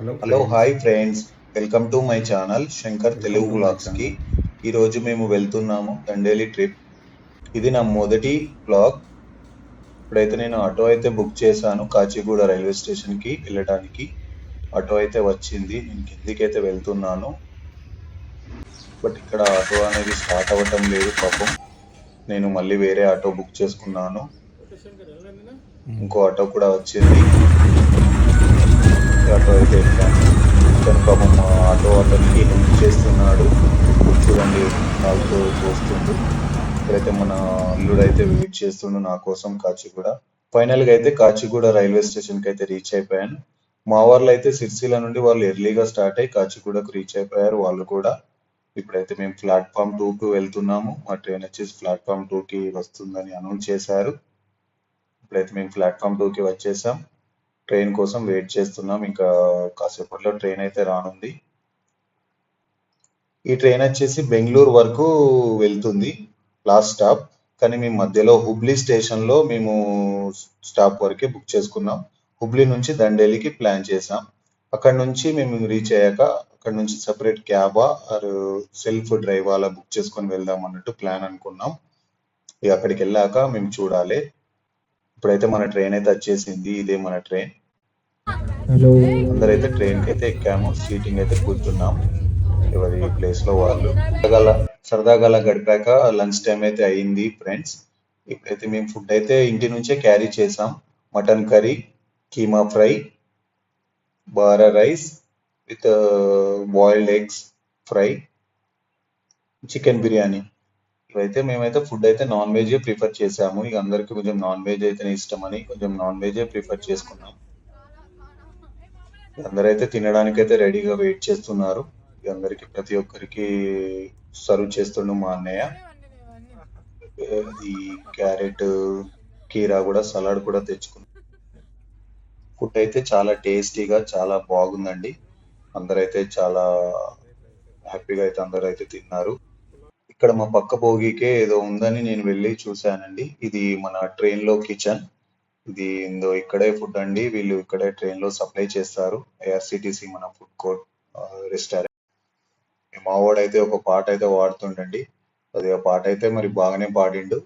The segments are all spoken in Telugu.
Hello hi friends welcome to my channel Shankar Telugu to my బ్లాగ్స్కి channel. ఈ రోజు మేము వెళ్తున్నాము దండేలి ట్రిప్ ఇది నా మొదటి బ్లాగ్ ఇప్పుడైతే నేను ఆటో అయితే బుక్ చేశాను కాచిగూడ రైల్వే స్టేషన్కి వెళ్ళడానికి ఆటో అయితే వచ్చింది. నేను కిందికి అయితే వెళ్తున్నాను. బట్ ఇక్కడ ఆటో అనేది స్టార్ట్ అవ్వటం లేదు పాపం. నేను మళ్ళీ వేరే ఆటో బుక్ చేసుకున్నాను. ఇంకో ఆటో కూడా వచ్చింది. ఆటో అయితే ఎక్కాను. అతను పాపం ఆటో అతనికి హెల్ప్ చేస్తున్నాడు. చూడండి నాలుగు చూస్తుండు. ఇక్కడైతే మన అల్లుడు అయితే వెయిట్ చేస్తుండు నా కోసం కాచిగూడ. ఫైనల్గా అయితే కాచిగూడ రైల్వే స్టేషన్కి అయితే రీచ్ అయిపోయాను. మా వాళ్ళు అయితే సిరిసిల్ల నుండి వాళ్ళు ఎర్లీగా స్టార్ట్ అయ్యి కాచిగూడకు రీచ్ అయిపోయారు వాళ్ళు కూడా. ఇప్పుడైతే మేము ప్లాట్ఫామ్ టూ కు వెళ్తున్నాము. మా ట్రైన్ వచ్చేసి ప్లాట్ఫామ్ టూ కి వస్తుందని అనౌన్స్ చేశారు. ఇప్పుడైతే మేము ప్లాట్ఫామ్ టూ కి వచ్చేసాం. ట్రైన్ కోసం వెయిట్ చేస్తున్నాం. ఇంకా కాసేపట్లో ట్రైన్ అయితే రానుంది. ఈ ట్రైన్ వచ్చేసి బెంగళూరు వరకు వెళ్తుంది లాస్ట్ స్టాప్. కానీ మేము మధ్యలో హుబ్లీ స్టేషన్లో మేము స్టాప్ వరకే బుక్ చేసుకున్నాం. హుబ్లీ నుంచి దండేలికి ప్లాన్ చేసాం అక్కడ నుంచి మేము రీచ్ అయ్యాక అక్కడ నుంచి సపరేట్ క్యాబా ఆర్ సెల్ఫ్ డ్రైవ్ అలా బుక్ చేసుకొని వెళ్దాం అన్నట్టు ప్లాన్ అనుకున్నాం. ఇక అక్కడికి వెళ్ళాక మేము చూడాలి. ఇప్పుడైతే మన ట్రైన్ అయితే వచ్చేసింది. ఇదే మన ట్రైన్. హలో. అందరైతే ట్రైన్కి అయితే ఎక్కాము సీటింగ్ అయితే కూర్చున్నాం ఎవరి ప్లేస్లో వాళ్ళు. సరదాగా సరదాగా అలా గడిపాక లంచ్ టైం అయితే అయింది ఫ్రెండ్స్. ఇప్పుడైతే మేము ఫుడ్ అయితే ఇంటి నుంచే క్యారీ చేసాం. Mutton curry keema fry Bara rice with boiled eggs fry chicken biryani. ఇవైతే మేమైతే ఫుడ్ అయితే నాన్ వెజ్ ప్రిఫర్ చేసాము. ఇక అందరికీ కొంచెం నాన్ వెజ్ అయితేనే ఇష్టం అని కొంచెం నాన్ వెజ్ ప్రిఫర్ చేసుకున్నాం. అందరైతే తినడానికి అయితే రెడీగా వెయిట్ చేస్తున్నారు. అందరికి ప్రతి ఒక్కరికి సర్వ్ చేస్తుండు మా అన్నయ్య. ఈ క్యారెట్ కీరా కూడా సలాడ్ కూడా తెచ్చుకున్నాం. ఫుడ్ అయితే చాలా టేస్టీగా చాలా బాగుందండి. అందరైతే చాలా హ్యాపీగా అయితే అందరూ అయితే తిన్నారు. ఇక్కడ మా పక్క భోగికే ఏదో ఉందని నేను వెళ్ళి చూశానండి. ఇది మన ట్రైన్లో కిచెన్. ఇది ఇందో ఇక్కడే ఫుడ్ అండి. వీళ్ళు ఇక్కడే ట్రైన్లో సప్లై చేస్తారు. ఐఆర్సిటిసి మన ఫుడ్ కోర్ట్ రెస్టారెంట్. మా అయితే ఒక పాట అయితే వాడుతుండండి. అది ఆ పాట అయితే మరి బాగానే పాడిండు.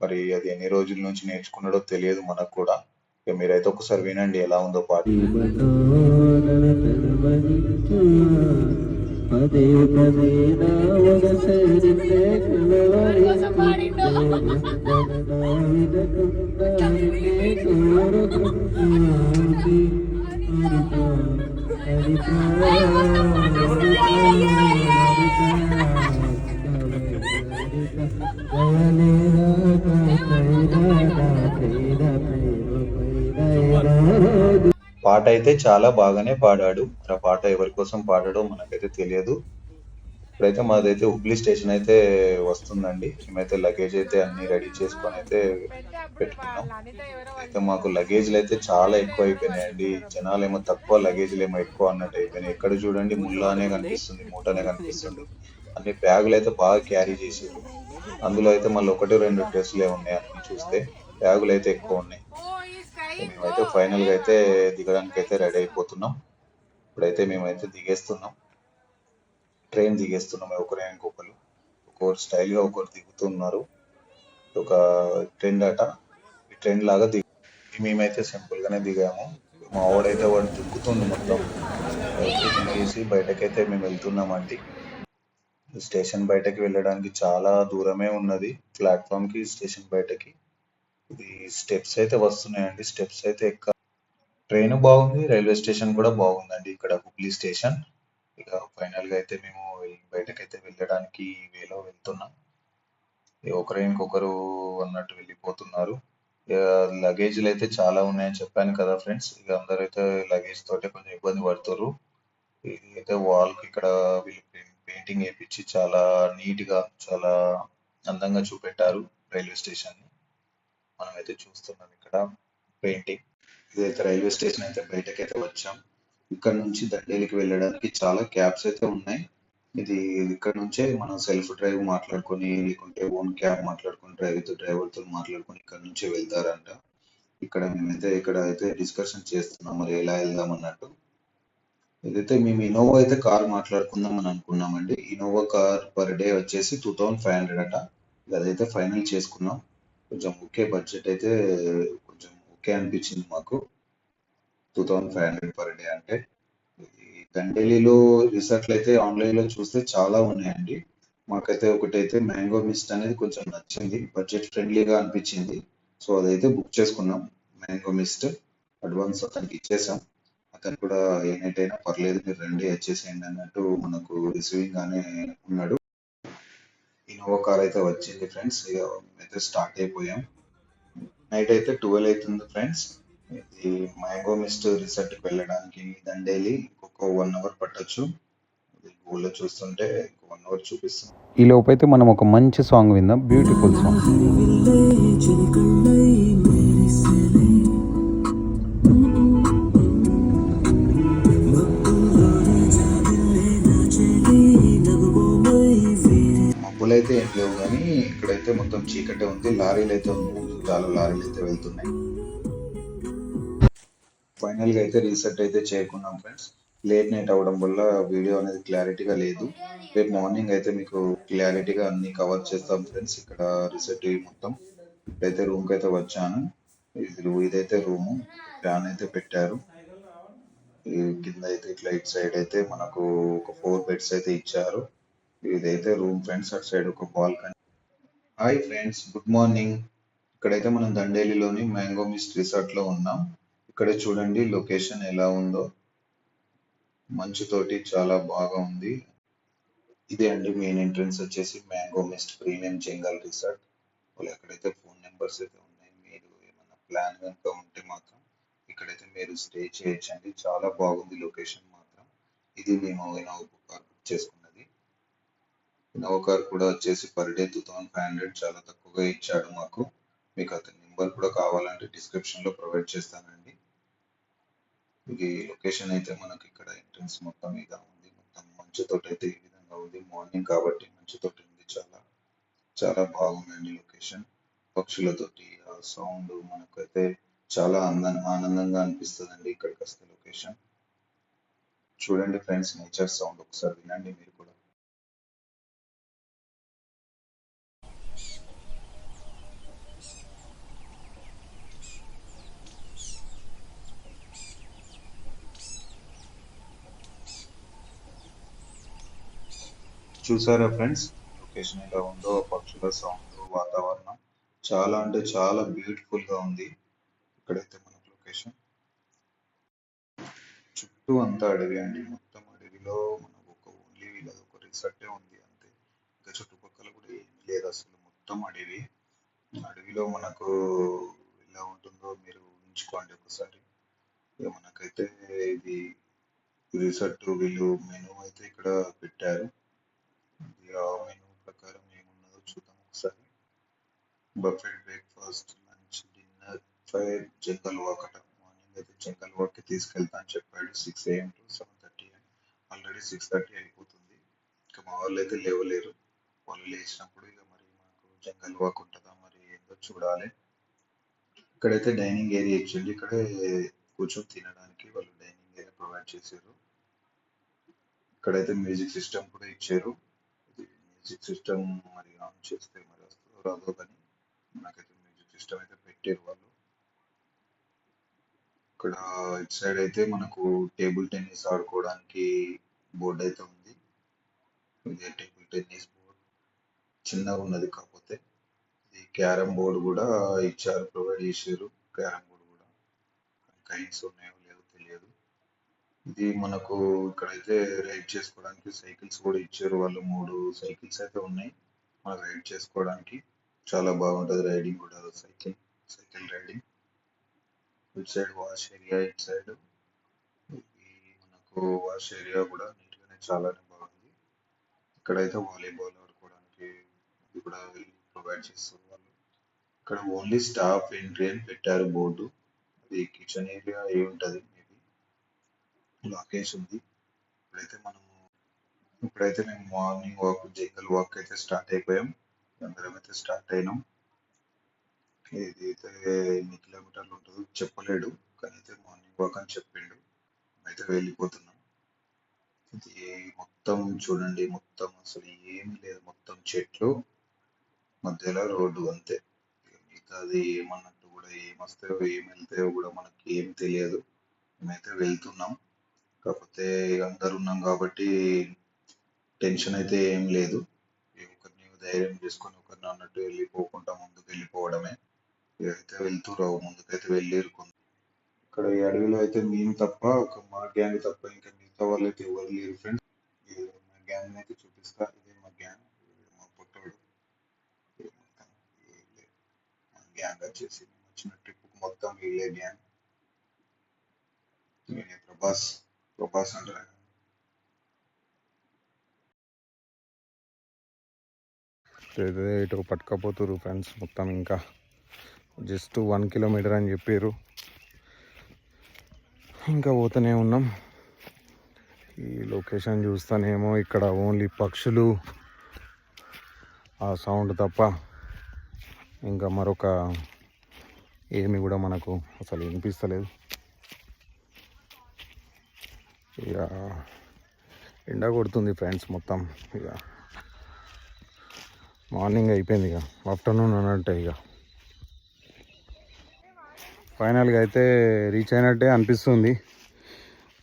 మరి అది ఎన్ని రోజుల నుంచి నేర్చుకున్నాడో తెలియదు మనకు కూడా. ఇక మీరైతే ఒకసారి వినండి ఎలా ఉందో పాట. పదే పదే పాట అయితే చాలా బాగానే పాడాడు. ఆ పాట ఎవరి కోసం పాడాడో మనకైతే తెలియదు. ఇప్పుడైతే మాదైతే హుబ్లీ స్టేషన్ అయితే వస్తుందండి. మేమైతే లగేజ్ అయితే అన్ని రెడీ చేసుకొని అయితే పెట్టుకున్నాం. అయితే మాకు లగేజ్లు అయితే చాలా ఎక్కువ అయిపోయినాయండి. జనాలు ఏమో తక్కువ లగేజ్లు ఏమో ఎక్కువ అన్నట్టు అయిపోయినాయి. ఎక్కడ చూడండి ముళ్ళానే కనిపిస్తుంది మూటనే కనిపిస్తుంది. అన్ని బ్యాగులు అయితే బాగా క్యారీ చేసారు అందులో అయితే మళ్ళీ ఒకటి రెండు డ్రెస్సులే ఉన్నాయి అన్ని చూస్తే. బ్యాగులు అయితే ఎక్కువ ఉన్నాయి. మేమైతే ఫైనల్గా అయితే దిగడానికి అయితే రెడీ అయిపోతున్నాం. ఇప్పుడైతే మేమైతే దిగేస్తున్నాం. ట్రైన్ దిగేస్తున్నాం ఒకరే ఇంకొకరు. ఒక్కొక్కరు స్టైల్గా ఒకరు దిగుతున్నారు. ఒక ట్రెండ్ అట. ఈ ట్రెండ్ లాగా దిగి మేమైతే సింపుల్ గానే దిగాము. మా వాడైతే వాడు దుక్కుతుండు మొత్తం. తీసి బయటకైతే మేము వెళ్తున్నామండి స్టేషన్ బయటకి వెళ్ళడానికి చాలా దూరమే ఉన్నది. ప్లాట్ఫామ్కి స్టేషన్ బయటకి. ఇది స్టెప్స్ అయితే వస్తున్నాయండి. స్టెప్స్ అయితే ఎక్క ట్రైన్ బాగుంది. రైల్వే స్టేషన్ కూడా బాగుందండి. ఇక్కడ హుబ్లీ స్టేషన్. ఇక ఫైనల్గా అయితే మేము బయటకైతే వెళ్ళడానికి వేలో వెళ్తున్నాం. ఒకరు ఇంకొకరు అన్నట్టు వెళ్ళిపోతున్నారు. లగేజ్లు అయితే చాలా ఉన్నాయని చెప్పాను కదా ఫ్రెండ్స్ ఇక అందరూ అయితే లగేజ్ తోటే కొంచెం ఇబ్బంది పడుతుర్రు. ఇది అయితే వాల్కి ఇక్కడ వీళ్ళు పెయింటింగ్ వేపించి చాలా నీట్గా చాలా అందంగా చూపెట్టారు రైల్వే స్టేషన్ని. మనం అయితే చూస్తున్నాం ఇక్కడ పెయింటింగ్ ఇదైతే రైల్వే స్టేషన్ అయితే బయటకైతే అయితే వచ్చాం. ఇక్కడ నుంచి దండేలికి వెళ్ళడానికి చాలా క్యాబ్స్ అయితే ఉన్నాయి. ఇది ఇక్కడ నుంచే మనం సెల్ఫ్ డ్రైవ్ మాట్లాడుకొని లేకుంటే ఓన్ క్యాబ్ మాట్లాడుకొని డ్రైవర్తో డ్రైవర్తో మాట్లాడుకొని ఇక్కడ నుంచే వెళ్తారంట. ఇక్కడ మేమైతే ఇక్కడ అయితే డిస్కషన్ చేస్తున్నాం మరి ఎలా వెళ్దాం అన్నట్టు. ఇదైతే మేము ఇన్నోవా అయితే కార్ మాట్లాడుకుందాం అని అనుకున్నామండి. ఇన్నోవా కార్ పర్ డే వచ్చేసి టూ థౌసండ్ ఫైవ్ హండ్రెడ్ అట. అదైతే ఫైనల్ చేసుకున్నాం. కొంచెం ఓకే బడ్జెట్ అయితే కొంచెం ఓకే అనిపించింది మాకు. Two thousand five hundred per day అంటే గండేలీలో దండేలిలో రిసార్ట్లు అయితే ఆన్లైన్లో చూస్తే చాలా ఉన్నాయండి. మాకైతే ఒకటైతే మ్యాంగో మిస్ట్ అనేది కొంచెం నచ్చింది బడ్జెట్ ఫ్రెండ్లీగా అనిపించింది. సో అదైతే బుక్ చేసుకున్నాం మ్యాంగో మిస్ట్ అడ్వాన్స్ అతనికి ఇచ్చేసాం. అతను కూడా ఏ నైట్ అయినా పర్లేదు మీరు రండి వచ్చేసేయండి అన్నట్టు మనకు రిసీవింగ్ గానే ఉన్నాడు. ఇన్నోవా కార్ అయితే వచ్చింది ఫ్రెండ్స్ ఇక అయితే స్టార్ట్ అయిపోయాం. నైట్ అయితే ట్వెల్వ్ అవుతుంది ఫ్రెండ్స్. ఇది మ్యాంగో మిస్ట్ రిసార్ట్కి వెళ్ళడానికి దండేలి ఇంకొక వన్ అవర్ పట్టొచ్చు. గూగుల్లో చూస్తుంటే వన్ అవర్ చూపిస్తుంది. ఈ లోపైతే మనం ఒక మంచి సాంగ్ విందాం. బ్యూటిఫుల్ సాంగ్ అయితే ఏం లేవు కానీ ఇక్కడైతే మొత్తం చీకటే ఉంది. లారీలు అయితే చాలా లారీలు అయితే వెళ్తున్నాయి. ఫైనల్గా అయితే రీసెట్ అయితే చేయకున్నాం ఫ్రెండ్స్ లేట్ నైట్ అవ్వడం వల్ల వీడియో అనేది క్లారిటీగా లేదు. రేపు మార్నింగ్ అయితే మీకు క్లారిటీగా అన్ని కవర్ చేస్తాం ఫ్రెండ్స్ ఇక్కడ రీసెట్ మొత్తం. ఇప్పుడైతే రూమ్కి అయితే వచ్చాను. ఇది ఇదైతే రూము ఫ్యాన్ అయితే పెట్టారు. కింద అయితే ఇట్లా ఇటు సైడ్ అయితే మనకు ఒక ఫోర్ బెడ్స్ అయితే ఇచ్చారు. ఇదైతే రూమ్ ఫ్రెండ్స్ అటు సైడ్ ఒక balcony hi friends good morning ఇక్కడైతే మనం దండేలిలోని మ్యాంగో మిస్ట్ రిసార్ట్లో ఉన్నాం. ఇక్కడ చూడండి లొకేషన్ ఎలా ఉందో. మంచుతోటి చాలా బాగా ఉంది. ఇదే అండి మెయిన్ ఎంట్రన్స్ వచ్చేసి mango mist premium jungle resort. వాళ్ళు ఎక్కడైతే ఫోన్ నెంబర్స్ అయితే ఉన్నాయి మీరు ఏమైనా ప్లాన్ కనుక ఉంటే మాత్రం ఇక్కడైతే మీరు స్టే చేయొచ్చండి. చాలా బాగుంది లొకేషన్ మాత్రం. ఇది మేము ఇన్నోవా కార్ బుక్ చేసుకున్నది. ఇన్నోవా కార్ కూడా వచ్చేసి per day two thousand five hundred చాలా తక్కువగా ఇచ్చాడు మాకు. మీకు అతని నెంబర్ కూడా కావాలంటే డిస్క్రిప్షన్లో ప్రొవైడ్ చేస్తానండి. ఇది లొకేషన్ అయితే మనకి ఇక్కడ ఎంట్రన్స్ మొత్తం మీద ఉంది. మొత్తం మంచుతో అయితే ఈ విధంగా ఉంది. మార్నింగ్ కాబట్టి మంచుతో ఉంది చాలా. చాలా బాగుందండి లొకేషన్ పక్షులతోటి ఆ సౌండ్ మనకైతే చాలా అంద ఆనందంగా అనిపిస్తుందండి ఇక్కడికి వస్తే లొకేషన్ చూడండి ఫ్రెండ్స్ నేచర్ సౌండ్ ఒకసారి వినండి మీరు కూడా. చూసారా ఫ్రెండ్స్? లొకేషన్ ఎలా ఉందో పక్షుల సౌండ్ వాతావరణం. చాలా అంటే చాలా బ్యూటిఫుల్గా ఉంది. ఇక్కడైతే మనకు లొకేషన్ చుట్టూ అంతా అడవి అండి. మొత్తం అడవిలో మనకు ఒక ఓన్లీ వీళ్ళది ఒక రిసార్టే ఉంది అంతే. ఇంకా చుట్టుపక్కల కూడా ఏమీ లేదు అసలు. మొత్తం అడవి. అడవిలో మనకు ఎలా ఉంటుందో మీరు ఉంచుకోండి ఒకసారి. ఇక మనకైతే ఇది రిసార్ట్ వీళ్ళు మెనూ అయితే ఇక్కడ పెట్టారు. మెనూ ప్రకారం ఏమున్నదో చూద్దాం ఒకసారి. Buffet breakfast lunch dinner fire jungle walk అట. మార్నింగ్ అయితే జంగల్ వాక్కి తీసుకెళ్తా అని చెప్పాడు. Six AM to seven thirty already six thirty అయిపోతుంది. ఇంకా మా వాళ్ళు అయితే లేవలేరు. వాళ్ళు లేచినప్పుడు ఇక మరి మాకు జంగల్ వాక్ ఉంటుందా మరి ఏందో చూడాలి. ఇక్కడైతే డైనింగ్ ఏరియా ఇచ్చింది. ఇక్కడే కూర్చొని తినడానికి వాళ్ళు డైనింగ్ ఏరియా ప్రొవైడ్ చేశారు. ఇక్కడైతే మ్యూజిక్ సిస్టమ్ కూడా ఇచ్చారు. మ్యూజిక్ సిస్టమ్ మరి ఆన్ చేస్తే మరి వస్తుందో రాదో కానీ నాకైతే మ్యూజిక్ సిస్టమ్ అయితే పెట్టారు వాళ్ళు. ఇక్కడ ఇటు సైడ్ అయితే మనకు టేబుల్ టెన్నిస్ ఆడుకోవడానికి బోర్డు అయితే ఉంది. టేబుల్ టెన్నిస్ బోర్డ్ చిన్నగా ఉన్నది కాకపోతే ఇది క్యారమ్ బోర్డు కూడా ఇచ్చారు ప్రొవైడ్ చేశారు క్యారమ్ బోర్డు కూడా. కైన్స్ ఉన్నాయి ఇది మనకు ఇక్కడైతే రైడ్ చేసుకోవడానికి సైకిల్స్ కూడా ఇచ్చారు. వాళ్ళు మూడు సైకిల్స్ అయితే ఉన్నాయి మనం రైడ్ చేసుకోవడానికి. చాలా బాగుంటది రైడింగ్ కూడా సైకిల్ సైకిల్ రైడింగ్ ఇటు సైడ్ వాష్ ఏరియా ఇటు సైడ్ మనకు వాష్ ఏరియా కూడా నీట్ గానే చాలానే బాగుంది. ఇక్కడైతే వాలీబాల్ ఆడుకోవడానికి ఇది కూడా ప్రొవైడ్ చేస్తారు వాళ్ళు. ఇక్కడ ఓన్లీ స్టాఫ్ ఎంట్రీ అని పెట్టారు బోర్డు. అది కిచెన్ ఏరియా ఏ ఉంటది. లాకేజ్ ఉంది. ఇప్పుడైతే మనము ఇప్పుడైతే మేము మార్నింగ్ వాక్ జంగల్ వాక్ అయితే స్టార్ట్ అయిపోయాం. అందరం అయితే స్టార్ట్ అయినాం. ఇది అయితే ఎన్ని కిలోమీటర్లు ఉంటుందో చెప్పలేడు. కానీ అయితే మార్నింగ్ వాక్ అని చెప్పిండు. అయితే వెళ్ళిపోతున్నాం. ఇది మొత్తం చూడండి మొత్తం అసలు ఏమీ లేదు. మొత్తం చెట్లు మధ్యలో రోడ్డు అంతే. మిగతాది ఏమన్నట్టు కూడా ఏమొస్తాయో వస్తాయో ఏం వెళ్తాయో కూడా మనకి ఏం తెలియదు. మేమైతే వెళ్తున్నాం. కాకపోతే ఇక అందరు ఉన్నాం కాబట్టి టెన్షన్ అయితే ఏం లేదు. ఒకరిని ధైర్యం చేసుకొని ఒకరిని అన్నట్టు వెళ్ళిపోకుండా ముందుకు వెళ్ళిపోవడమే. అయితే వెళ్తురావు ముందుకైతే వెళ్ళేరు కొంత ఇక్కడ ఈ అడవిలో అయితే మేము తప్ప ఒక మా గ్యాంగ్ తప్ప ఇంకా మిగతా వాళ్ళు అయితే ఎవరు లేరు ఫ్రెండ్స్ మా గ్యాంగ్ అయితే చూపిస్తా ఇదే మా గ్యాంగ్ మా పుట్టోడు. మా గ్యాంగ్ వచ్చేసి మేము వచ్చిన ట్రిప్ మొత్తం వీళ్ళే గ్యాంగ్ ప్రభాస్. ప్రభాస్ అంటారు ఏదో ఇటు పట్టుకపోతురు ఫ్రెండ్స్ మొత్తం ఇంకా జస్ట్ వన్ కిలోమీటర్ అని చెప్పారు ఇంకా పోతూనే ఉన్నాం. ఈ లొకేషన్ చూస్తానేమో ఇక్కడ ఓన్లీ పక్షులు ఆ సౌండ్ తప్ప ఇంకా మరొక ఏమి కూడా మనకు అసలు వినిపిస్తలేదు. ఇక ఎండ కొడుతుంది ఫ్రెండ్స్ మొత్తం ఇక. మార్నింగ్ అయిపోయింది ఇక. ఆఫ్టర్నూన్ అన్నట్టే ఇక. ఫైనల్గా అయితే రీచ్ అయినట్టే అనిపిస్తుంది.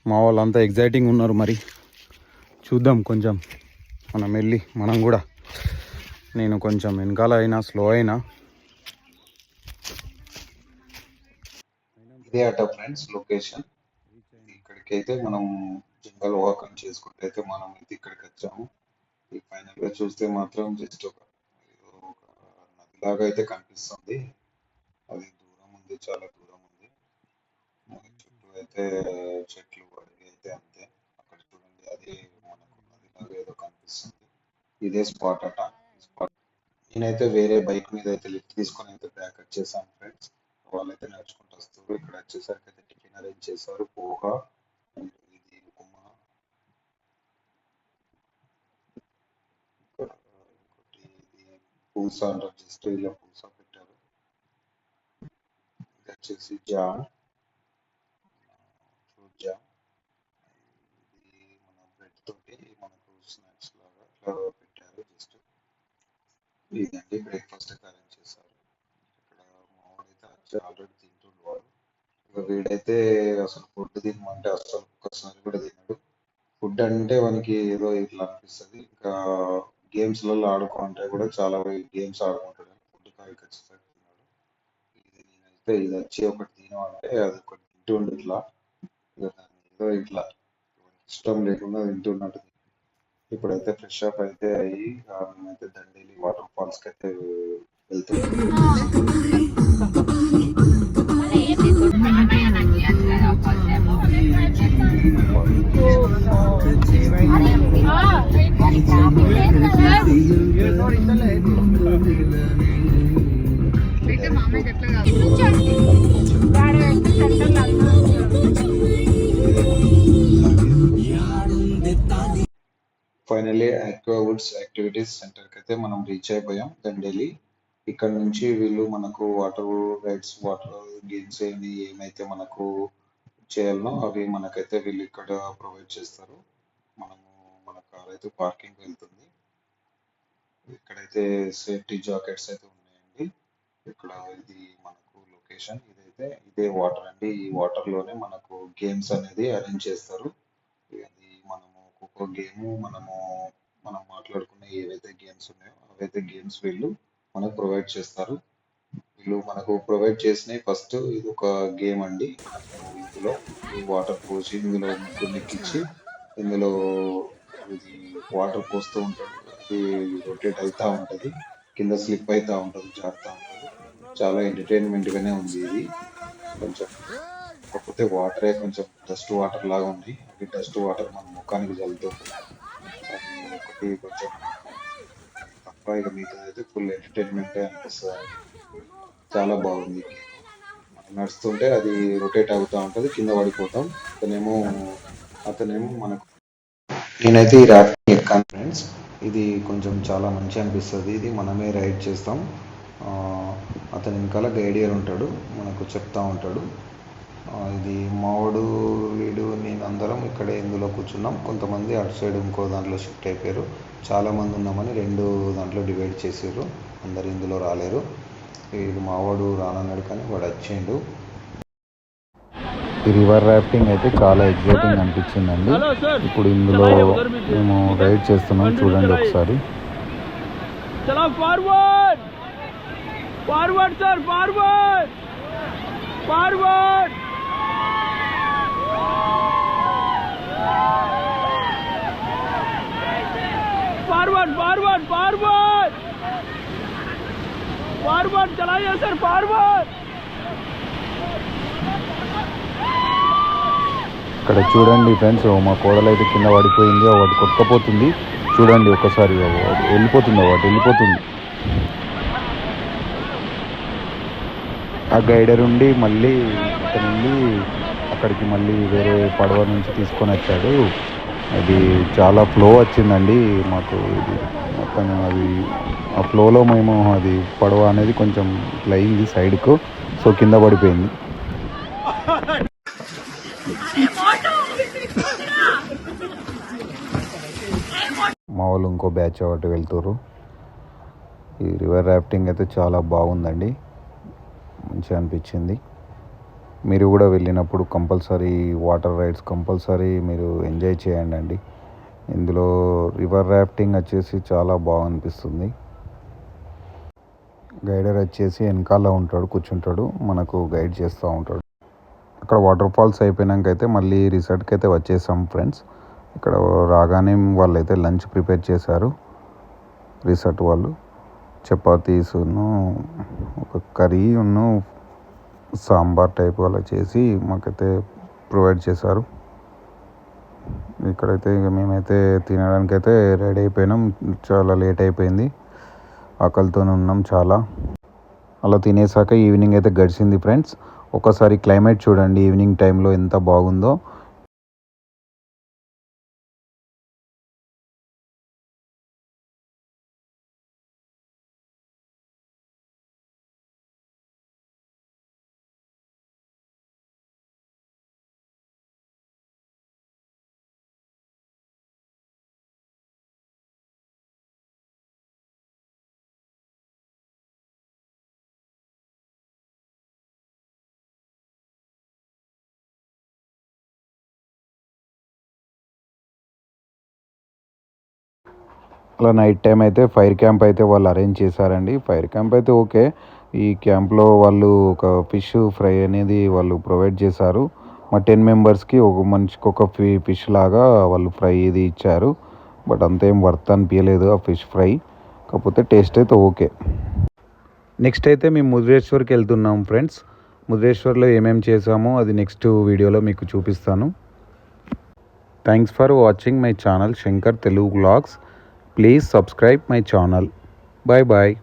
మా వాళ్ళంతా ఎగ్జైటింగ్ ఉన్నారు మరి. చూద్దాం కొంచెం. మనం వెళ్ళి మనం కూడా. నేను కొంచెం వెనకాల అయినా స్లో అయినా. ఇదే అట ఫ్రెండ్స్ లొకేషన్ అయితే మనం జంగల్ వాక్ అని చేసుకుంటే అయితే మనం అయితే ఇక్కడికి వచ్చాము. ఈ ఫైనల్గా చూస్తే మాత్రం జస్ట్ ఒక ఏదో ఒక నదిలాగా అయితే కనిపిస్తుంది. అది దూరం ఉంది చాలా దూరం ఉంది. చుట్టూ అయితే చెట్లు అడవి అయితే అంతే. అక్కడ చూడండి అది మనకు నదిలాగా ఏదో కనిపిస్తుంది. ఇదే స్పాట్ అట. స్పాట్ నేనైతే వేరే బైక్ మీద అయితే లిఫ్ట్ తీసుకొని అయితే బ్యాక్ వచ్చేసాను ఫ్రెండ్స్ వాళ్ళైతే నడుచుకుంటూ వస్తారు ఇక్కడ వచ్చేసరికి అయితే టిఫిన్ అరేంజ్ చేశారు పోగా and ఇది ఉప్మా ఇక్కడ ఇంకోటి ఇది పూస అంటారు జస్ట్ ఇలా పూస పెట్టారు. ఇది వచ్చేసి జామ్ ఫ్రూట్ జామ్ ఇది మన బ్రెడ్ తోటి మనకు స్నాక్స్ లాగా ఇట్లా పెట్టారు జస్ట్ ఇదండి బ్రేక్ఫాస్ట్ అరేంజ్ చేశారు. ఇక్కడ మావాడైతే ఆల్రెడీ తింటుండు వాడు. ఇక వీడైతే అసలు ఫుడ్ తినమంటే అసలు ఒక్కసారి కూడా తినడు. ఫుడ్ అంటే మనకి ఏదో ఇట్లా అనిపిస్తుంది. ఇంకా గేమ్స్లలో ఆడుకుంటే కూడా చాలా గేమ్స్ ఆడుకుంటాడు. ఫుడ్ ఇది నేనైతే ఇది వచ్చి ఒకటి తిను అంటే అది ఒకటి తింటుండు ఇట్లా. ఏదో ఇట్లా. ఇష్టం లేకుండా తింటున్నట్టు ఇప్పుడైతే ఫ్రెష్ అప్ అయితే అయ్యి మేమైతే దండేలి వాటర్ ఫాల్స్కి అయితే వెళ్తున్నాం ఫైనలీ ఆక్వా వుడ్స్ యాక్టివిటీస్ సెంటర్కి అయితే మనం రీచ్ అయిపోయాం. దండేలి ఇక్కడ నుంచి వీళ్ళు మనకు వాటర్ రైడ్స్ వాటర్ గేమ్స్ ఏమి ఏమైతే మనకు చేయాలనో అవి మనకైతే వీళ్ళు ఇక్కడ ప్రొవైడ్ చేస్తారు. మనము మన కార్ అయితే పార్కింగ్ వెళ్తుంది. ఇక్కడైతే సేఫ్టీ జాకెట్స్ అయితే ఉన్నాయండి. ఇక్కడ ఇది మనకు లొకేషన్. ఇదైతే ఇదే వాటర్ అండి. ఈ వాటర్లోనే మనకు గేమ్స్ అనేది అరేంజ్ చేస్తారు. ఇది మనము ఒక్కొక్క గేమ్ మనము మనం మాట్లాడుకునే ఏవైతే గేమ్స్ ఉన్నాయో అవైతే గేమ్స్ వీళ్ళు మనకు ప్రొవైడ్ చేస్తారు. వీళ్ళు మనకు ప్రొవైడ్ చేసిన ఫస్ట్ ఇది ఒక గేమ్ అండి. ఇందులో వాటర్ పోసి ఇందులో ముగ్గురు ఎక్కించి ఇందులో ఇది వాటర్ పోస్తూ ఉంటాడు రొటేట్ అవుతూ ఉంటుంది. కింద స్లిప్ అవుతూ ఉంటుంది జారుతూ ఉంటుంది. చాలా ఎంటర్టైన్మెంట్గానే ఉంది ఇది. కొంచెం కాకపోతే వాటరే కొంచెం డస్ట్ వాటర్ లాగా ఉంది. ఈ డస్ట్ వాటర్ మన ముఖానికి జల్లుతుంది ఒకటి కొంచెం తప్ప ఇక మిగతా అయితే ఫుల్ ఎంటర్టైన్మెంట్ అనిపిస్తుంది. చాలా బాగుంది. నడుస్తుంటే అది రొటేట్ అవుతూ ఉంటుంది కింద పడిపోతాం. అతనేమో అతనేమో మనకు నేనైతే ఈ ర్యాప్ ఎక్కాను ఫ్రెండ్స్ ఇది కొంచెం చాలా మంచి అనిపిస్తుంది. ఇది మనమే రైడ్ చేస్తాం. అతని వెనకాల గైడియర్ ఉంటాడు. మనకు చెప్తా ఉంటాడు. ఇది మావాడు వీడు నేను అందరం ఇక్కడే ఇందులో కూర్చున్నాం. కొంతమంది అటు సైడ్ ఇంకో దాంట్లో షిఫ్ట్ అయిపోయారు. చాలామంది ఉన్నామని రెండు దాంట్లో డివైడ్ చేసారు అందరు ఇందులో రాలేరు. ఇది మావాడు రానన్నాడు కానీ వాడు వచ్చిండు ఈ రివర్ రాఫ్టింగ్ అయితే చాలా ఎగ్జైటింగ్ అనిపించిందండి. ఇప్పుడు ఇందులో మేము రైడ్ చేస్తున్నాం చూడండి ఒకసారి. Forward forward sir forward forward forward forward forward forward చలాయే sir forward ఇక్కడ చూడండి ఫ్రెండ్స్ మా కోడలు అయితే కింద పడిపోయింది ఒకటి కొట్టుకపోతుంది. చూడండి ఒకసారి వెళ్ళిపోతుంది ఒకటి వెళ్ళిపోతుంది. ఆ గైడర్ ఉండి మళ్ళీ ఇక్కడ ఉండి అక్కడికి మళ్ళీ వేరే పడవ నుంచి తీసుకొని వచ్చాడు. అది చాలా ఫ్లో వచ్చిందండి మాకు ఇది. మొత్తం అది ఆ ఫ్లోలో మేము అది పడవ అనేది కొంచెం ఇట్లా అయింది సైడ్కు సో కింద పడిపోయింది. మా వాళ్ళు ఇంకో బ్యాచ్ ఒకటి వెళ్తారు ఈ రివర్ రాఫ్టింగ్ అయితే చాలా బాగుందండి. మంచిగా అనిపించింది. మీరు కూడా వెళ్ళినప్పుడు కంపల్సరీ వాటర్ రైడ్స్ కంపల్సరీ మీరు ఎంజాయ్ చేయండి అండి. ఇందులో రివర్ రాఫ్టింగ్ వచ్చేసి చాలా బాగనిపిస్తుంది. గైడర్ వచ్చేసి వెనకాల ఉంటాడు కూర్చుంటాడు మనకు గైడ్ చేస్తూ ఉంటాడు. అక్కడ వాటర్ ఫాల్స్ అయిపోయినాక అయితే మళ్ళీ రిసార్ట్కి అయితే వచ్చేసాం ఫ్రెండ్స్. ఇక్కడ రాగానే వాళ్ళు అయితే లంచ్ ప్రిపేర్ చేశారు. రిసార్ట్ వాళ్ళు. చపాతీసును ఒక కర్రీ సాంబార్ టైప్ అలా చేసి మాకైతే ప్రొవైడ్ చేశారు. ఇక్కడైతే ఇక మేమైతే తినడానికైతే రెడీ అయిపోయినాం. చాలా లేట్ అయిపోయింది. ఆకలితోనే ఉన్నాం చాలా. అలా తినేసాక ఈవినింగ్ అయితే గడిచింది ఫ్రెండ్స్. ఒకసారి క్లైమేట్ చూడండి ఈవినింగ్ టైంలో ఎంత బాగుందో. అలా నైట్ టైం అయితే ఫైర్ క్యాంప్ అయితే వాళ్ళు అరేంజ్ చేశారండి. ఫైర్ క్యాంప్ అయితే ఓకే ఈ క్యాంప్లో వాళ్ళు ఒక ఫిష్ ఫ్రై అనేది వాళ్ళు ప్రొవైడ్ చేశారు. మా టెన్ మెంబర్స్కి ఒక మనిషికి ఒక ఫి ఫిష్ లాగా వాళ్ళు ఫ్రై ఇది ఇచ్చారు. బట్ అంతేం వర్త్ అనిపించలేదు ఆ ఫిష్ ఫ్రై కాకపోతే టేస్ట్ అయితే ఓకే నెక్స్ట్ అయితే మేము ముద్రేశ్వర్కి వెళ్తున్నాం ఫ్రెండ్స్ ముద్రేశ్వర్లో ఏమేమి చేసామో అది నెక్స్ట్ వీడియోలో మీకు చూపిస్తాను. Thanks for watching my channel Shankar Telugu blogs please subscribe my channel. Bye bye